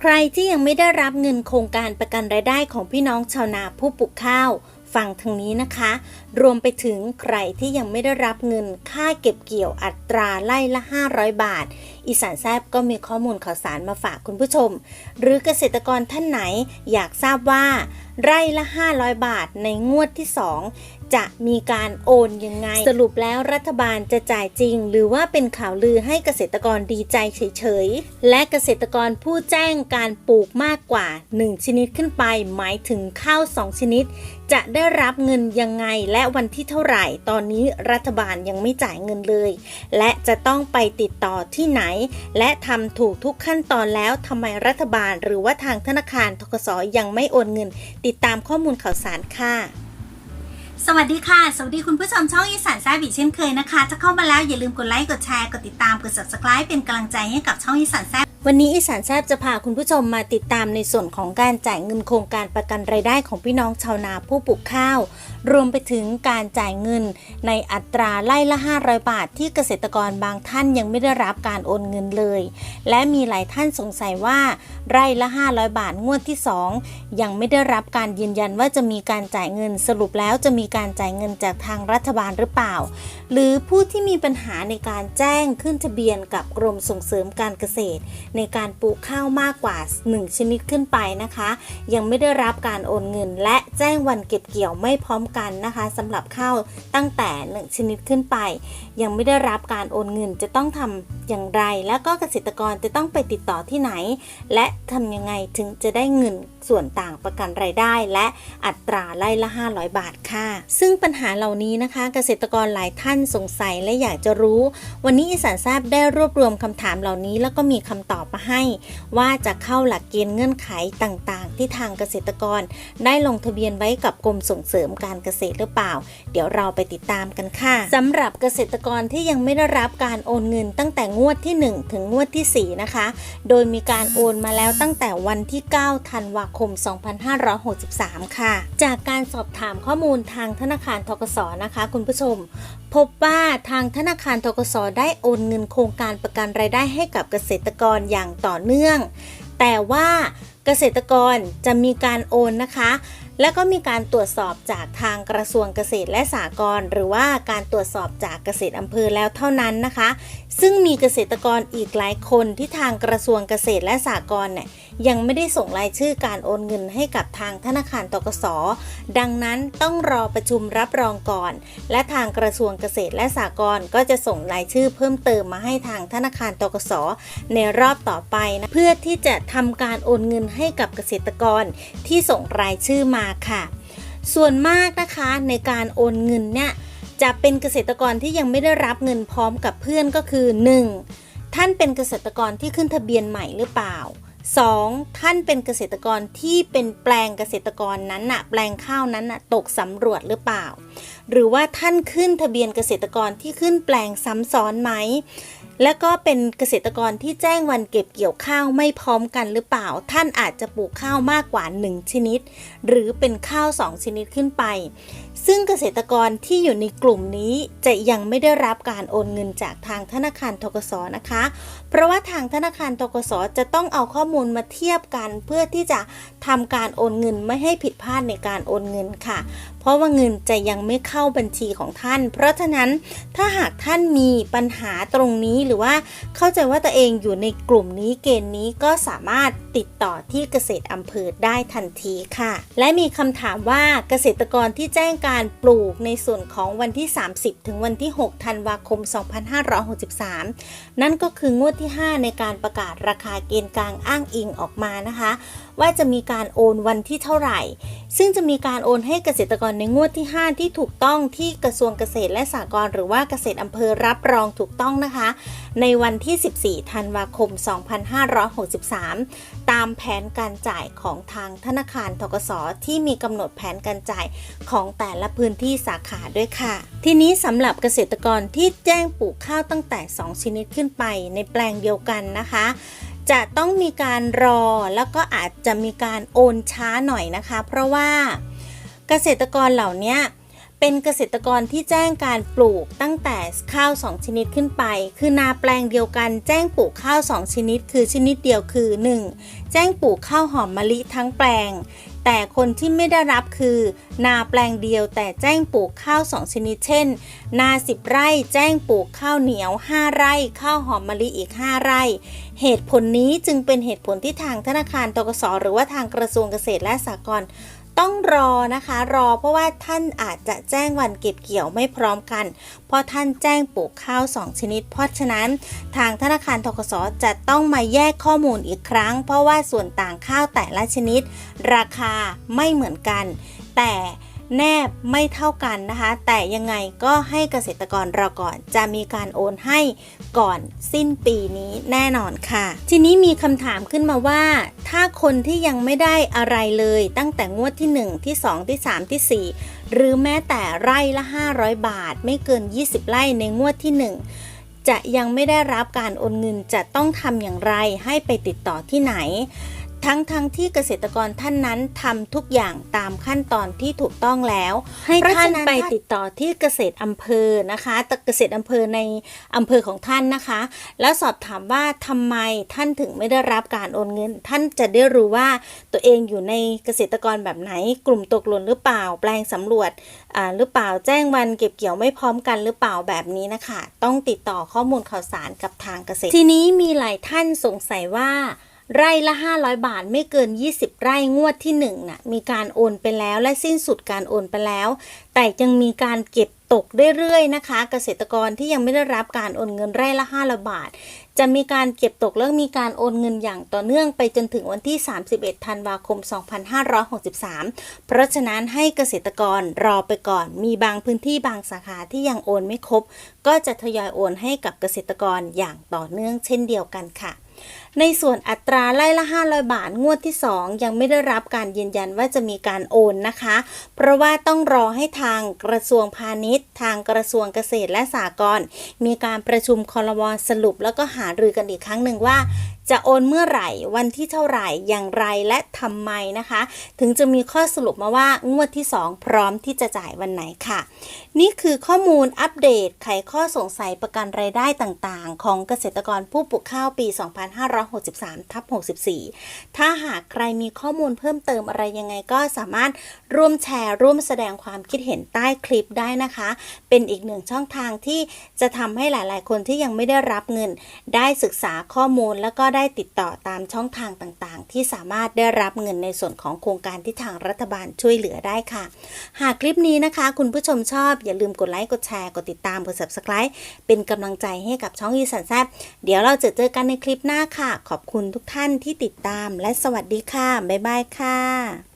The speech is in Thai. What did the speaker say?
ใครที่ยังไม่ได้รับเงินโครงการประกันรายได้ของพี่น้องชาวนาผู้ปลูกข้าวฟังทางนี้นะคะ รวมไปถึงใครที่ยังไม่ได้รับเงินค่าเก็บเกี่ยวอัตราไล่ละ 500 บาท อีสานแซบก็มีข้อมูลข่าวสารมาฝากคุณผู้ชม หรือเกษตรกรท่านไหนอยากทราบว่า ไร่ละ 500 บาทในงวดที่ 2 จะมีการโอนยังไง สรุปแล้วรัฐบาลจะจ่ายจริง หรือว่าเป็นข่าวลือให้เกษตรกรดีใจเฉยๆ และเกษตรกรผู้แจ้งการปลูกมากกว่า 1 ชนิดขึ้นไป หมายถึงข้าว 2 ชนิด จะได้รับเงินยังไงและวันที่เท่าไหร่ ตอนนี้รัฐบาลยังไม่จ่ายเงินเลย และจะต้องไปติดต่อที่ไหน และทำถูกทุกขั้นตอนแล้วทำไมรัฐบาล หรือว่าทางธนาคารทกสยังไม่โอนเงิน ติดตามข้อมูลข่าวสารค่ะ สวัสดีค่ะ สวัสดีคุณผู้ชมช่องอีสานแซ่บีเช่นเคยนะคะ ถ้าเข้ามาแล้วอย่าลืมกดไลค์ กดแชร์ กดติดตาม กด subscribe เป็นกำลังใจให้กับช่องอีสานแซ่ วันนี้อีสานแซบจะพาคุณผู้ชมมาติดตามในส่วนของการจ่ายเงินโครงการประกันรายได้ของพี่น้องชาวนาผู้ปลูกข้าว รวมไปถึงการจ่ายเงินในอัตราไล่ละ 500 บาท ที่เกษตรกรบางท่านยังไม่ได้รับการโอนเงินเลย และมีหลายท่านสงสัยว่า ไร่ละ 500 บาทงวดที่ 2 ยังไม่ได้รับการยืนยันว่าจะมีการจ่ายเงินสรุปแล้วจะมีการจ่ายเงินจากทางรัฐบาลหรือเปล่า หรือผู้ที่มีปัญหาในการแจ้งขึ้นทะเบียนกับกรมส่งเสริมการเกษตรในการปลูกข้าวมากกว่า 1 ชนิดขึ้นไปนะคะ ยังไม่ได้รับการโอนเงิน และแจ้งวันเก็บเกี่ยวไม่พร้อมกันนะคะสำหรับข้าวตั้งแต่ 1 ชนิดขึ้นไป ยังไม่ได้รับการโอนเงินจะต้องทำอย่างไร แล้วก็เกษตรกรจะต้องไปติดต่อที่ไหน และทำยังไงถึงจะได้เงินส่วนต่างประกันรายได้ และอัตราไล่ละ 500 บาทค่ะ ซึ่งปัญหาเหล่านี้นะคะ เกษตรกรหลายท่านสงสัยและอยากจะรู้ วันนี้อีสานทราบได้รวบรวมคำถามเหล่านี้ แล้วก็มีคำตอบมาให้ ว่าจะเข้าหลักเกณฑ์เงื่อนไขต่างๆ ที่ทางเกษตรกร ได้ลงทะเบียนไว้กับกรมส่งเสริมการเกษตรหรือเปล่า เดี๋ยวเราไปติดตามกันค่ะสำหรับเกษตรกรที่ยังไม่ได้รับการโอนเงินตั้งแต่งวดที่ 1 ถึงงวดที่ 4 นะคะ โดยมีการโอนมาแล้วตั้งแต่วันที่ 9 ธันวาคม 2563 ค่ะ จากการสอบถามข้อมูลทางธนาคารทกสนะคะ คุณผู้ชม พบว่าทางธนาคารทกสได้โอนเงินโครงการประกันรายได้ให้กับเกษตรกรอย่างต่อเนื่อง แต่ว่าเกษตรกรจะมีการโอนนะคะ แล้วก็มีการตรวจสอบจากทางกระทรวงเกษตรและสหกรณ์หรือว่าการตรวจสอบจากเกษตรอำเภอแล้วเท่านั้นนะคะ ซึ่งมีเกษตรกรอีกหลายคนที่ทางกระทรวงเกษตรและสหกรณ์เนี่ยยังไม่ได้ส่งรายชื่อการโอนเงินให้กับทางธนาคารตกสดังนั้นต้องรอประชุมรับรองก่อน และทางกระทรวงเกษตรและสหกรณ์ก็จะส่งรายชื่อเพิ่มเติมมาให้ทางธนาคารตกสในรอบต่อไปนะเพื่อที่จะทำการโอนเงินให้กับเกษตรกรที่ส่งรายชื่อมาค่ะ ส่วนมากนะคะในการโอนเงินเนี่ยจะเป็นเกษตรกรที่ยังไม่ได้รับเงินพร้อมกับเพื่อนก็คือ 1. ท่านเป็นเกษตรกรที่ขึ้นทะเบียนใหม่หรือเปล่า 2. ท่านเป็นเกษตรกรที่เป็นแปลงเกษตรกรนั้นน่ะแปลงข้าวนั้นน่ะตกสำรวจหรือเปล่า หรือว่าท่านขึ้นทะเบียนเกษตรกรที่ขึ้นแปลงซ้ำซ้อนไหม และก็เป็นเกษตรกรที่แจ้งวันเก็บเกี่ยวข้าวไม่พร้อมกันหรือเปล่า ท่านอาจจะปลูกข้าวมากกว่า 1 ชนิด หรือเป็นข้าว 2 ชนิดขึ้นไป ซึ่งเกษตรกรที่อยู่ในกลุ่มนี้จะยังไม่ได้รับการโอนเงินจากทางธนาคารทกสนะคะ เพราะว่าทางธนาคารทกสจะต้องเอาข้อมูลมาเทียบกัน เพื่อที่จะทำการโอนเงินไม่ให้ผิดพลาดในการโอนเงินค่ะ เพราะว่าเงินจะยังไม่เข้าบัญชีของท่าน เพราะฉะนั้นถ้าหากท่านมีปัญหาตรงนี้หรือว่าเข้าใจว่าตัวเองอยู่ในกลุ่มนี้เกณฑ์นี้ก็สามารถติดต่อที่เกษตรอำเภอได้ทันทีค่ะ และมีคำถามว่าเกษตรกรที่แจ้งการปลูกในส่วนของวันที่ 30 ถึงวันที่ 6 ธันวาคม 2563 นั่นก็คืองวดที่ 5 ในการประกาศราคาเกณฑ์กลางอ้างอิงออกมานะคะว่าจะมีการโอนวันที่เท่าไหร่ ซึ่งจะมีการโอนให้เกษตรกรในงวดที่ 5 ที่ถูกต้องที่กระทรวงเกษตรและสหกรณ์หรือว่าเกษตรอำเภอรับรองถูกต้องนะคะ ในวันที่ 14 ธันวาคม 2563 ตามแผนการจ่ายของทางธนาคารทกสที่มีกำหนดแผนการจ่ายของแต่ละพื้นที่สาขาด้วยค่ะ ทีนี้สำหรับเกษตรกรที่แจ้งปลูกข้าวตั้งแต่ 2 ชนิดขึ้นไปในแปลงเดียวกันนะคะ จะต้องมีการรอแล้วก็อาจจะมีการโอนช้าหน่อยนะคะ เพราะว่าเกษตรกรเหล่านี้ เป็นเกษตรกรที่แจ้งการปลูกตั้งแต่ข้าว 2 ชนิดขึ้นไป คือนาแปลงเดียวกันแจ้งปลูกข้าว 2 ชนิด คือชนิดเดียวคือ 1. แจ้งปลูกข้าวหอมมะลิทั้งแปลง แต่คนที่ไม่ได้รับคือ นาแปลงเดียวแต่แจ้งปลูกข้าว 2 ชนิด เช่น นา 10 ไร่แจ้งปลูกข้าวเหนียว 5 ไร่ ข้าวหอมมะลิอีก 5 ไร่ เหตุผลนี้จึงเป็นเหตุผลที่ทางธนาคารตกสหรือว่าทางกระทรวงเกษตรและสหกรณ์ ต้องรอนะคะ รอเพราะว่าท่านอาจจะแจ้งวันเก็บเกี่ยวไม่พร้อมกัน เพราะท่านแจ้งปลูกข้าว 2 ชนิด เพราะฉะนั้นทางธนาคารทกสจะต้องมาแยกข้อมูลอีกครั้ง เพราะว่าส่วนต่างข้าวแต่ละชนิด ราคาไม่เหมือนกัน แต่ แนบไม่เท่ากันนะคะ แต่ยังไงก็ให้เกษตรกรรอก่อน จะมีการโอนให้ก่อนสิ้นปีนี้แน่นอนค่ะ ทีนี้มีคำถามขึ้นมาว่า ถ้าคนที่ยังไม่ได้อะไรเลย ตั้งแต่งวดที่ 1 ที่ 2 ที่ 3 ที่ 4 หรือแม้แต่ไร่ละ 500 บาท ไม่เกิน 20 ไร่ในงวดที่ 1จะยังไม่ได้รับการโอนเงินจะต้องทำอย่างไรให้ไปติดต่อที่ไหน ทั้งทั้งที่เกษตรกรท่านนั้นทำทุกอย่างตามขั้นตอนที่ถูกต้องแล้ว ให้ท่านไปติดต่อที่เกษตรอำเภอนะคะแต่เกษตรอำเภอในอำเภอของท่านนะคะ แล้วสอบถามว่าทำไมท่านถึงไม่ได้รับการโอนเงิน ท่านจะได้รู้ว่าตัวเองอยู่ในเกษตรกรแบบไหน กลุ่มตกหล่นหรือเปล่า แปลงสำรวจอ่าหรือเปล่าแจ้งวันเก็บเกี่ยวไม่พร้อมกันหรือเปล่าแบบนี้นะคะ ต้องติดต่อข้อมูลข่าวสารกับทางเกษตร ทีนี้มีหลายท่านสงสัยว่า ไร่ละ 500 บาทไม่เกิน 20 ไร่งวดที่1น่ะมีการโอนไปแล้วและสิ้นสุดการโอนไปแล้ว แต่ยังมีการเก็บตกเรื่อยๆนะคะ เกษตรกรที่ยังไม่ได้รับการโอนเงินไร่ละ500บาท จะมีการเก็บตกและมีการโอนเงินอย่างต่อเนื่องไปจนถึงวันที่ 31 ธันวาคม 2563 เพราะฉะนั้นให้เกษตรกรรอไปก่อน มีบางพื้นที่บางสาขาที่ยังโอนไม่ครบ ก็จะทยอยโอนให้กับเกษตรกรอย่างต่อเนื่องเช่นเดียวกันค่ะ ในส่วนอัตราไล่ละ 500 บาทงวดที่ 2 ยังไม่ได้รับการยืนยันว่าจะมีการโอนนะคะ เพราะว่าต้องรอให้ทางกระทรวงพาณิชย์ ทางกระทรวงเกษตรและสหกรณ์มีการประชุมคอรมอสรุปแล้วก็หารือกันอีกครั้งหนึ่งว่าจะโอนเมื่อไหร่วันที่เท่าไหร่อย่างไรและทำไมนะคะ ถึงจะมีข้อสรุปมาว่างวดที่ 2 พร้อมที่จะจ่ายวันไหนค่ะ นี่คือข้อมูลอัปเดตไขข้อสงสัยประกันรายได้ต่างๆ ของเกษตรกรผู้ปลูกข้าวปี2563ทับ64 ถ้าหากใครมีข้อมูลเพิ่มเติมอะไรยังไงก็สามารถร่วมแชร์ร่วมแสดงความคิดเห็นใต้คลิปได้นะคะ เป็นอีกหนึ่งช่องทางที่จะทำให้หลาย ๆ คนที่ยังไม่ได้รับเงิน ได้ศึกษาข้อมูลแล้วก็ได้ติดต่อตามช่องทางต่าง ๆ ที่สามารถได้รับเงินในส่วนของโครงการที่ทางรัฐบาลช่วยเหลือได้ค่ะ หากคลิปนี้นะคะ คุณผู้ชมชอบอย่าลืมกดไลค์กดแชร์กดติดตามกด subscribe เป็นกำลังใจให้กับช่องอีสันแซบเดี๋ยวเราจะเจอกันในคลิปหน้าค่ะขอบคุณทุกท่านที่ติดตามและสวัสดีค่ะ บ๊ายบายค่ะ